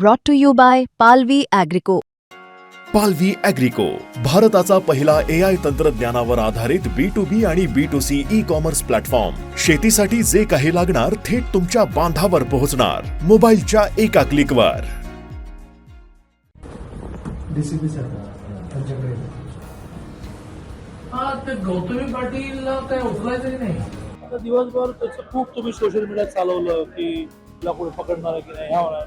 brought to you by Palvi Agrico. पालवी अॅग्रिको भारताचा पहिला ए आय तंत्रज्ञानावर आधारित बी टू बी आणि B to C e commerce platform शेतीसाठी जे काही लागणार थेट तुमच्या बांधावर पोहोचणार. मोबाईलच्या एका क्लिकवर डीसीपी सरकार त्यांच्याकडे हा ते गौतमी पाटीलला काय उचलायचं नाही? आता दिवसभर त्याचं खूप तुम्ही सोशल मीडियात चालवलं की तुला कोणी पकडणार की नाही ह्या होणार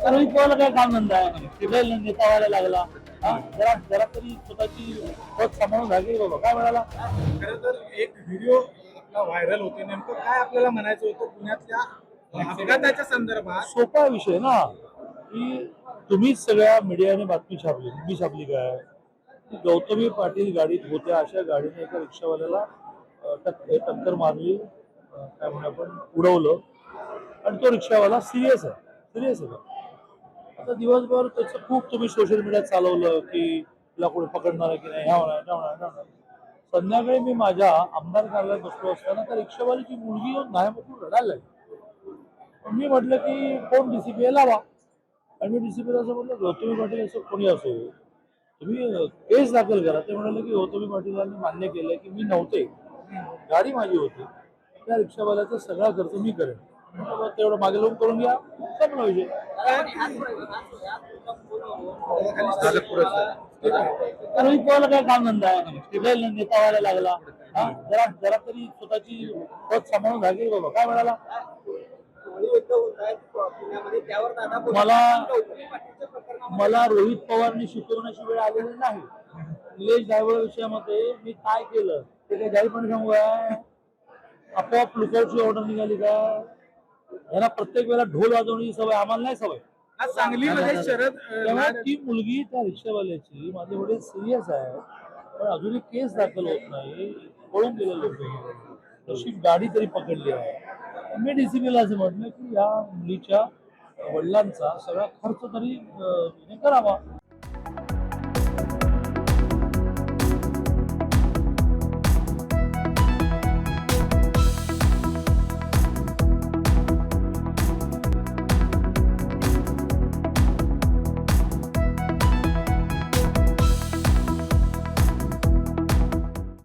होणार रोहित पवारला काय काम धंदा आहे? कुठे नेता व्हायला लागला. हा जरा जरा तरी स्वतःची पद सांभाळून राहिली बाबा काय म्हणाला? खरं तर एक व्हिडिओ आपला व्हायरल होते नेमकं काय आपल्याला म्हणायचं होतं पुण्यातल्या अपघाताच्या संदर्भात? सोपा विषय ना की तुम्हीच सगळ्या मीडियाने बातमी छापली मी छापली काय? गौतमी पाटील गाडीत होत्या अशा गाडीने एका रिक्षावाल्याला टक्कर मारली. काय म्हणू आपण उडवलं. आणि तो रिक्षावाला सिरियस आहे सिरियस आहे. आता दिवसभर त्याचं खूप तुम्ही सोशल मीडियात चालवलं की तुला कोणी पकडणार की नाही ह्या होणार त्या होणार त्या होणार संध्याकाळी मी माझ्या आमदार कार्यालयात बसलो असताना त्या रिक्षावालीची मुलगी येऊन नाही रडायला लागली. मी म्हटलं की कोण डीसीपी लावा? आणि मी डीसीपीला असं म्हटलं गौतमी पाटील असं कोणी असो तुम्ही केस दाखल करा. ते म्हणाले की गौतमी पाटीलांनी मान्य केलं की मी नव्हते. गाडी माझी होती. त्या रिक्षावाल्याचा सगळा खर्च मी करेन. तेवढं मागे लावून करून घ्या. संपला विषय. तर रोहित काय काम धंदा आहे? नेता व्हायला लागला. जरा जरा तरी स्वतःची पद सांभाळून झाली बाबा. काय म्हणाला? मला मला रोहित पवारने शिकवण्याची वेळ आलेली नाही. निलेश ड्रायव्हर विषयामध्ये मी काय केलं? ते काही जाहीरपणे सांगू आपोआप लुकआउटची ऑर्डर निघाली का? यांना प्रत्येक वेळेला ढोल वाजवण्याची सवय आम्हाला नाही सवय. आज सांगलीमध्ये शरद तेव्हा ती मुलगी त्या रिक्षावाल्याची माझे वडील सिरियस आहे पण अजूनही केस दाखल होत नाही पळून गेले लोक तशी गाडी तरी पकडली आहे. मी डीसीपीला असं म्हटलं की या मुलीच्या वडिलांचा सगळा खर्च तरी करावा.